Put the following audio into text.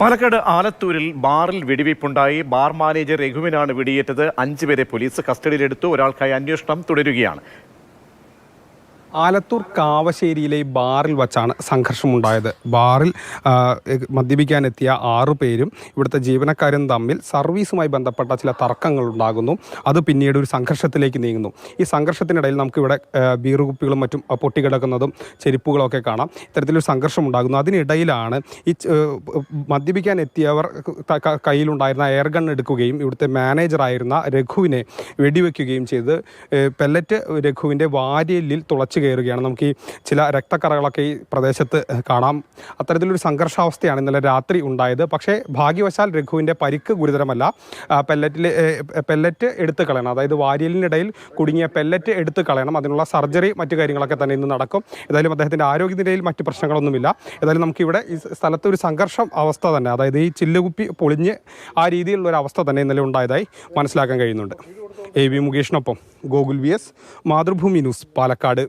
പാലക്കാട് ആലത്തൂരിൽ ബാറിൽ വെടിവയ്പുണ്ടായി. Bar manager രഘുവിനാണ് വെടിയേറ്റത്. അഞ്ചുപേരെ police കസ്റ്റഡിയിലെടുത്തു. ഒരാൾക്കായി അന്വേഷണം തുടരുകയാണ്. ആലത്തൂർ കാവശ്ശേരിയിലെ ബാറിൽ വച്ചാണ് സംഘർഷമുണ്ടായത്. ബാറിൽ മദ്യപിക്കാനെത്തിയ ആറു പേരും ഇവിടുത്തെ ജീവനക്കാരും തമ്മിൽ സർവീസുമായി ബന്ധപ്പെട്ട ചില തർക്കങ്ങൾ ഉണ്ടാകുന്നു അത് പിന്നീട് ഒരു സംഘർഷത്തിലേക്ക് നീങ്ങുന്നു. ഈ സംഘർഷത്തിനിടയിൽ നമുക്കിവിടെ ബീറുകുപ്പികളും മറ്റും പൊട്ടിക്കിടക്കുന്നതും ചെരുപ്പുകളൊക്കെ കാണാം. ഇത്തരത്തിലൊരു സംഘർഷം ഉണ്ടാകുന്നു അതിനിടയിലാണ് ഈ മദ്യപിക്കാൻ എത്തിയവർ കയ്യിലുണ്ടായിരുന്ന എയർ ഗൺ എടുക്കുകയും ഇവിടുത്തെ മാനേജറായിരുന്ന രഘുവിനെ വെടിവെക്കുകയും ചെയ്ത് പെല്ലറ്റ് രഘുവിന്റെ വാരിയലിൽ തുളച്ചു കയറുകയാണ്. നമുക്ക് ഈ ചില രക്തക്കറകളൊക്കെ ഈ പ്രദേശത്ത് കാണാം. അത്തരത്തിലൊരു സംഘർഷാവസ്ഥയാണ് ഇന്നലെ രാത്രി ഉണ്ടായത്. പക്ഷേ ഭാഗ്യവശാൽ രഘുവിന്റെ പരിക്ക് ഗുരുതരമല്ല. പെല്ലറ്റിൽ പെല്ലറ്റ് എടുത്തു കളയണം. അതായത് വാരിയലിനിടയിൽ കുടുങ്ങിയ പെല്ലറ്റ് എടുത്തു കളയണം. അതിനുള്ള സർജറി മറ്റു കാര്യങ്ങളൊക്കെ തന്നെ ഇന്ന് നടക്കും. ഏതായാലും അദ്ദേഹത്തിന്റെ ആരോഗ്യനിലയിൽ മറ്റ് പ്രശ്നങ്ങളൊന്നുമില്ല. ഏതായാലും നമുക്കിവിടെ ഈ സ്ഥലത്ത് ഒരു സംഘർഷം അവസ്ഥ തന്നെ അതായത് ഈ ചില്ലുകുപ്പി പൊളിഞ്ഞ് ആ രീതിയിലുള്ള ഒരു അവസ്ഥ തന്നെ ഇന്നലെ ഉണ്ടായതായി മനസ്സിലാക്കാൻ കഴിയുന്നുണ്ട്. A V മുകേഷിനൊപ്പം Gokul V S Mathrubhumi news Palakkad.